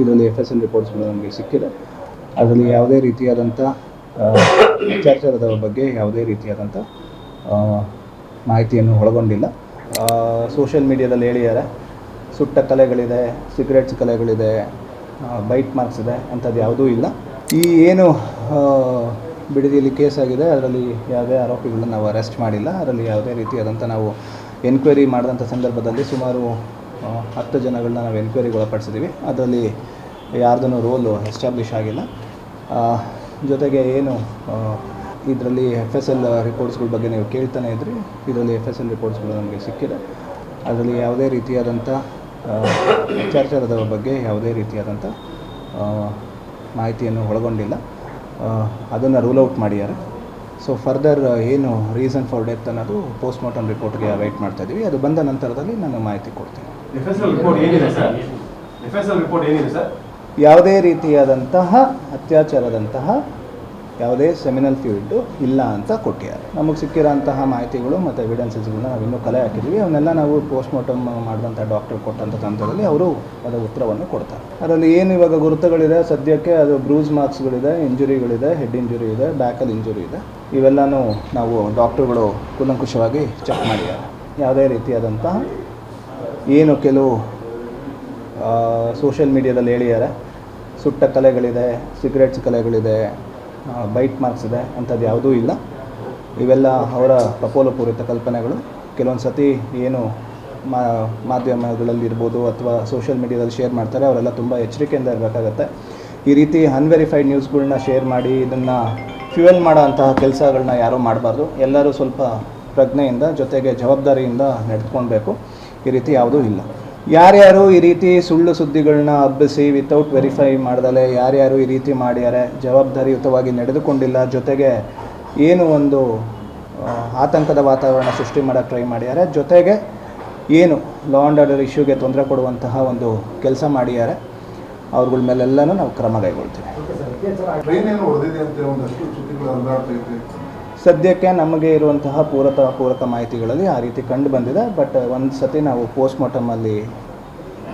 ಇದರಲ್ಲಿ F S L ರಿಪೋರ್ಟ್ಸ್ಗಳು ನಮಗೆ ಸಿಕ್ಕಿದೆ. ಅದರಲ್ಲಿ ಯಾವುದೇ ರೀತಿಯಾದಂಥ ಅತ್ಯಾಚಾರದ ಬಗ್ಗೆ ಯಾವುದೇ ರೀತಿಯಾದಂಥ ಮಾಹಿತಿಯನ್ನು ಒಳಗೊಂಡಿಲ್ಲ. ಸೋಷಿಯಲ್ ಮೀಡಿಯಾದಲ್ಲಿ ಹೇಳಿದ್ದಾರೆ, ಸುಟ್ಟ ಕಲೆಗಳಿದೆ ಸಿಗರೇಟ್ಸ್ ಕಲೆಗಳಿದೆ ಬೈಟ್ ಮಾರ್ಕ್ಸ್ ಇದೆ, ಅಂಥದ್ದು ಯಾವುದೂ ಇಲ್ಲ. ಈ ಏನು ಬಿಡದಿಯಲ್ಲಿ ಕೇಸ್ ಆಗಿದೆ, ಅದರಲ್ಲಿ ಯಾವುದೇ ಆರೋಪಿಗಳನ್ನು ನಾವು ಅರೆಸ್ಟ್ ಮಾಡಿಲ್ಲ. ಅದರಲ್ಲಿ ಯಾವುದೇ ರೀತಿಯಾದಂಥ ನಾವು ಎನ್ಕ್ವೈರಿ ಮಾಡಿದಂಥ ಸಂದರ್ಭದಲ್ಲಿ ಸುಮಾರು ಹತ್ತು ಜನಗಳನ್ನ ನಾವು ಎನ್ಕ್ವೈರಿಗೆ ಒಳಪಡಿಸಿದ್ದೀವಿ ಅದರಲ್ಲಿ ಯಾರ್ದೂ ರೋಲು ಎಸ್ಟಾಬ್ಲಿಷ್ ಆಗಿಲ್ಲ. ಜೊತೆಗೆ ಏನು ಇದರಲ್ಲಿ ಎಫ್ ಎಸ್ ಎಲ್ ರಿಪೋರ್ಟ್ಸ್ಗಳ ಬಗ್ಗೆ ನೀವು ಕೇಳ್ತಾನೆ ಇದ್ರಿ. ಇದರಲ್ಲಿ ಎಫ್ ಎಸ್ ಎಲ್ ರಿಪೋರ್ಟ್ಸ್ಗಳು ನಮಗೆ ಸಿಕ್ಕಿದೆ. ಅದರಲ್ಲಿ ಯಾವುದೇ ರೀತಿಯಾದಂಥ ಚರ್ಚಾರದ ಬಗ್ಗೆ ಯಾವುದೇ ರೀತಿಯಾದಂಥ ಮಾಹಿತಿಯನ್ನು ಒಳಗೊಂಡಿಲ್ಲ. ಅದನ್ನು ರೂಲ್ ಔಟ್ ಮಾಡಿದ್ದಾರೆ. ಸೊ ಫರ್ದರ್ ಏನು ರೀಸನ್ ಫಾರ್ ಡೆತ್ ಅನ್ನೋದು ಪೋಸ್ಟ್ ಮಾರ್ಟಮ್ ರಿಪೋರ್ಟ್ಗೆ ವೆಯ್ಟ್ ಮಾಡ್ತಾ ಇದ್ದೀವಿ ಅದು ಬಂದ ನಂತರದಲ್ಲಿ ನಾನು ಮಾಹಿತಿ ಕೊಡ್ತೀನಿ. ರಿಪೋರ್ಟ್ ಏನಿದೆ ಸರ್ ಎಫ್ ರಿಪೋರ್ಟ್ ಏನಿದೆ ಸರ್ ಯಾವುದೇ ರೀತಿಯಾದಂತಹ ಅತ್ಯಾಚಾರದಂತಹ ಯಾವುದೇ ಸೆಮಿನಲ್ ಫೀಲ್ಡ್ ಇಲ್ಲ ಅಂತ ಕೊಟ್ಟಿದ್ದಾರೆ. ನಮಗೆ ಸಿಕ್ಕಿರೋಂತಹ ಮಾಹಿತಿಗಳು ಮತ್ತು ಎವಿಡೆನ್ಸಸ್ಗಳನ್ನ ನಾವು ಇನ್ನೂ ಕಲೆ ಹಾಕಿದ್ದೀವಿ. ಅವನ್ನೆಲ್ಲ ನಾವು ಪೋಸ್ಟ್ ಮಾರ್ಟಮ್ ಮಾಡಿದಂಥ ಡಾಕ್ಟರ್ ಕೊಟ್ಟಂಥ ತಂತ್ರದಲ್ಲಿ ಅವರು ಅದರ ಉತ್ತರವನ್ನು ಕೊಡ್ತಾರೆ. ಅದರಲ್ಲಿ ಏನು ಇವಾಗ ಗುರುತುಗಳಿದೆ? ಸದ್ಯಕ್ಕೆ ಅದು ಬ್ರೂಸ್ ಮಾರ್ಕ್ಸ್ಗಳಿದೆ ಇಂಜುರಿಗಳಿದೆ ಹೆಡ್ ಇಂಜುರಿ ಇದೆ ಬ್ಯಾಕಲ್ಲಿ ಇಂಜುರಿ ಇದೆ. ಇವೆಲ್ಲನೂ ನಾವು ಡಾಕ್ಟರ್ಗಳು ಕುಲಂಕುಷವಾಗಿ ಚೆಕ್ ಮಾಡಿದ್ದಾರೆ. ಯಾವುದೇ ರೀತಿಯಾದಂತಹ ಏನು ಕೆಲವು ಸೋಷಿಯಲ್ ಮೀಡಿಯಾದಲ್ಲಿ ಹೇಳಿದ್ದಾರೆ. ಸುಟ್ಟ ಕಲೆಗಳಿದೆ ಸಿಗರೇಟ್ಸ್ ಕಲೆಗಳಿದೆ ಬೈಟ್ ಮಾರ್ಕ್ಸ್ ಇದೆ, ಅಂಥದ್ದು ಯಾವುದೂ ಇಲ್ಲ. ಇವೆಲ್ಲ ಅವರ ಕಪೋಲಪೂರಿತ ಕಲ್ಪನೆಗಳು. ಕೆಲವೊಂದು ಸತಿ ಏನು ಮಾ, ಮಾಧ್ಯಮಗಳಲ್ಲಿ ಇರ್ಬೋದು ಅಥವಾ ಸೋಷಿಯಲ್ ಮೀಡಿಯಾದಲ್ಲಿ ಶೇರ್ ಮಾಡ್ತಾರೆ, ಅವರೆಲ್ಲ ತುಂಬ ಎಚ್ಚರಿಕೆಯಿಂದ ಇರಬೇಕಾಗತ್ತೆ. ಈ ರೀತಿ ಅನ್ವೆರಿಫೈಡ್ ನ್ಯೂಸ್ಗಳನ್ನ ಶೇರ್ ಮಾಡಿ, ಇದನ್ನು ಫ್ಯೂಯಲ್ ಮಾಡೋ ಅಂತಹ ಕೆಲಸಗಳನ್ನ ಯಾರೂ ಮಾಡಬಾರ್ದು. ಎಲ್ಲರೂ ಸ್ವಲ್ಪ ಪ್ರಜ್ಞೆಯಿಂದ, ಜೊತೆಗೆ ಜವಾಬ್ದಾರಿಯಿಂದ ನಡೆದುಕೊಳ್ಬೇಕು. ಈ ರೀತಿ ಯಾವುದೂ ಇಲ್ಲ. ಯಾರ್ಯಾರು ಈ ರೀತಿ ಸುಳ್ಳು ಸುದ್ದಿಗಳನ್ನ ಹಬ್ಬಿಸಿ ವಿತೌಟ್ ವೆರಿಫೈ ಮಾಡ್ದಲೆ, ಯಾರ್ಯಾರು ಈ ರೀತಿ ಮಾಡ್ಯಾರೆ, ಜವಾಬ್ದಾರಿಯುತವಾಗಿ ನಡೆದುಕೊಂಡಿಲ್ಲ, ಜೊತೆಗೆ ಏನು ಒಂದು ಆತಂಕದ ವಾತಾವರಣ ಸೃಷ್ಟಿ ಮಾಡೋಕ್ಕೆ ಟ್ರೈ ಮಾಡ್ಯಾರೆ, ಜೊತೆಗೆ ಏನು ಲಾ ಆ್ಯಂಡ್ ಆರ್ಡರ್ ಇಶ್ಯೂಗೆ ತೊಂದರೆ ಕೊಡುವಂತಹ ಒಂದು ಕೆಲಸ ಮಾಡಿದ್ದಾರೆ ಅವ್ರಗಳ ಮೇಲೆಲ್ಲನೂ ನಾವು ಕ್ರಮ ಕೈಗೊಳ್ತೀವಿ. ಸದ್ಯಕ್ಕೆ ನಮಗೆ ಇರುವಂತಹ ಪೂರಕ ಪೂರಕ ಮಾಹಿತಿಗಳಲ್ಲಿ ಆ ರೀತಿ ಕಂಡು ಬಂದಿದೆ ಬಟ್ ಒಂದು ಸತಿ ನಾವು ಪೋಸ್ಟ್ ಮಾರ್ಟಮಲ್ಲಿ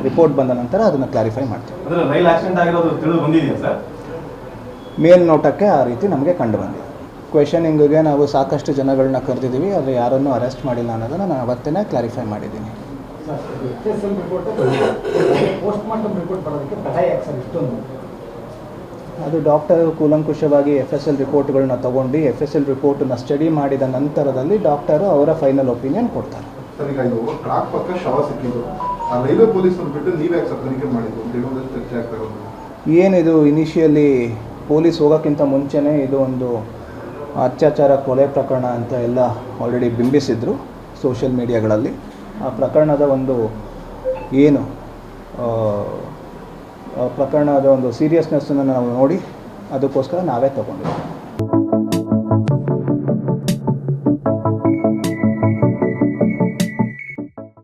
ರಿಪೋರ್ಟ್ ಬಂದ ನಂತರ ಅದನ್ನು ಕ್ಲಾರಿಫೈ ಮಾಡ್ತೀವಿ. ಮೇಲ್ನೋಟಕ್ಕೆ ಆ ರೀತಿ ನಮಗೆ ಕಂಡು ಬಂದಿದೆ. ಕ್ವೆಶನಿಂಗ್ಗೆ ನಾವು ಸಾಕಷ್ಟು ಜನಗಳನ್ನ ಕರೆದಿದ್ದೀವಿ ಆದರೆ ಯಾರನ್ನು ಅರೆಸ್ಟ್ ಮಾಡಿಲ್ಲ ಅನ್ನೋದನ್ನು ನಾನು ಅವತ್ತೇ ಕ್ಲಾರಿಫೈ ಮಾಡಿದ್ದೀನಿ. ಪೋಸ್ಟ್ ಮಾರ್ಟಮ್ ರಿಪೋರ್ಟ್ ಬರೋದಕ್ಕೆ ತಡ ಯಾಕೆ ಸರ್ ಇಷ್ಟೊಂದು. ಅದು ಡಾಕ್ಟರ್ ಕೂಲಂಕುಷವಾಗಿ ಎಫ್ ಎಸ್ ಎಲ್ ರಿಪೋರ್ಟ್ಗಳನ್ನ ತಗೊಂಡು ಎಫ್ ಎಸ್ ಎಲ್ ರಿಪೋರ್ಟನ್ನ ಸ್ಟಡಿ ಮಾಡಿದ ನಂತರದಲ್ಲಿ ಡಾಕ್ಟರು ಅವರ ಫೈನಲ್ ಒಪಿನಿಯನ್ ಕೊಡ್ತಾರೆ. ಏನಿದು ಇನಿಷಿಯಲಿ ಪೊಲೀಸ್ ಹೋಗೋಕ್ಕಿಂತ ಮುಂಚೆನೇ ಇದು ಒಂದು ಅತ್ಯಾಚಾರ ಕೊಲೆ ಪ್ರಕರಣ ಅಂತ ಎಲ್ಲ ಆಲ್ರೆಡಿ ಬಿಂಬಿಸಿದ್ರು ಸೋಷಿಯಲ್ ಮೀಡಿಯಾಗಳಲ್ಲಿ ಆ ಪ್ರಕರಣದ ಒಂದು ಏನು ಪ್ರಕರಣದ ಒಂದು ಸೀರಿಯಸ್ನೆಸ್ಸನ್ನು ನಾವು ನೋಡಿ ಅದಕ್ಕೋಸ್ಕರ ನಾವೇ ತಗೊಂಡಿದ್ದೀವಿ